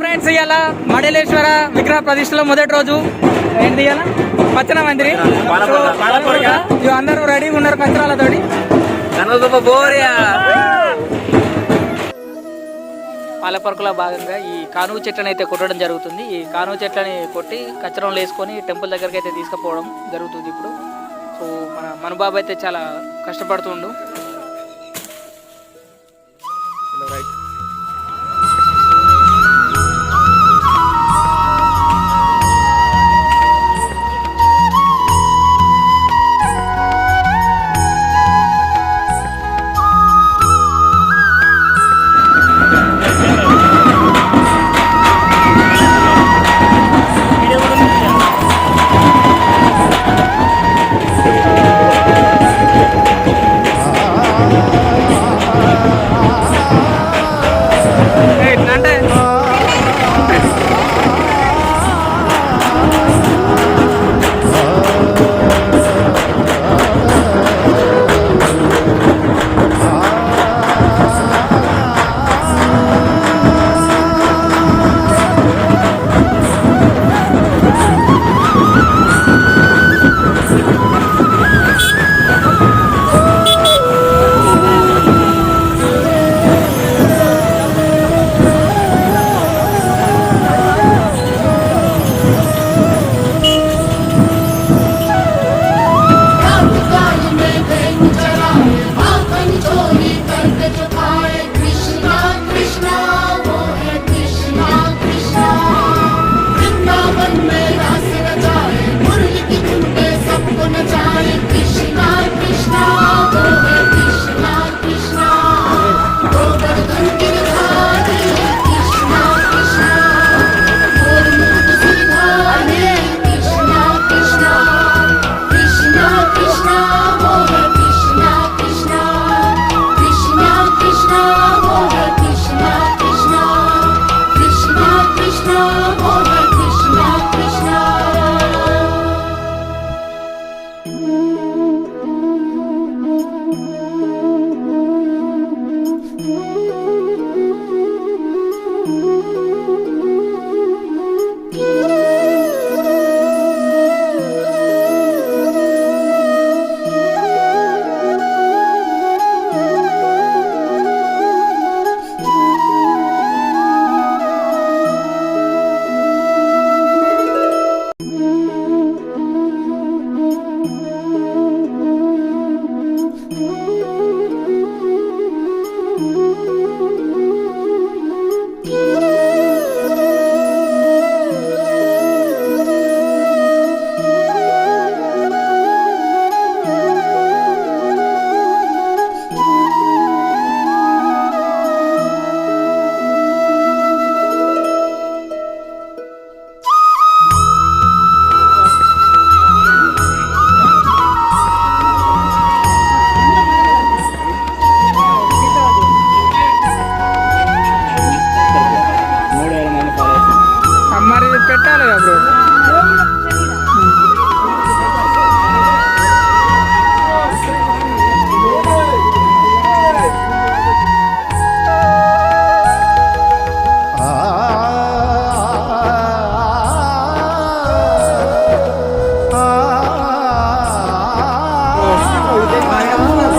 Friends ఇవాళ మడలేశ్వర విగ్రహ ప్రతిష్టలో మొదటి రోజు. ఏంటి ఇవాళ పచ్చన మందిరి అందరూ రెడీగా ఉన్నారు కచరాలతోటి పాలపరకులో భాగంగా ఈ కానుగు చెట్లను అయితే కొట్టడం జరుగుతుంది. ఈ కానుగు చెట్లని కొట్టి కచ్చరంలో వేసుకొని టెంపుల్ దగ్గరికి అయితే తీసుకుపోవడం జరుగుతుంది ఇప్పుడు. సో మన మనుబాబు అయితే చాలా కష్టపడుతుండు.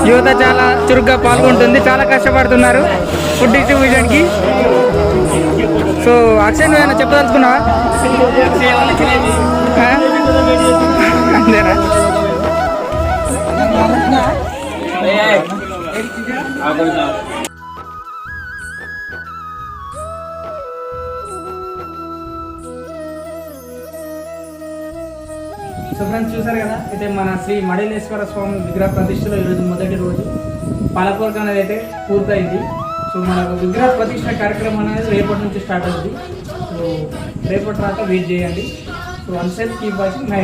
యువత చాలా చురుగ్గా పాల్గొంటుంది చాలా కష్టపడుతున్నారు ఫుడ్ డిస్ట్రిబ్యూషన్కి. సో అక్షయ్ నువ్వేమైనా చెప్పదలుచుకున్నావా? ఆ? అంతేనా? సో ఫ్రెండ్స్ చూసారు కదా? అయితే మన శ్రీ మడలేశ్వర స్వామి విగ్రహ ప్రతిష్టలో ఈరోజు మొదటి రోజు. పాలకూరక అనేది అయితే పూర్తయింది. సో మన విగ్రహ ప్రతిష్ట కార్యక్రమం అనేది రేపటి నుంచి స్టార్ట్ అవుతుంది. సో రేపటి తర్వాత వెయిట్ చేయండి. సో అన్సెల్ కీప్ వాచింగ్ హై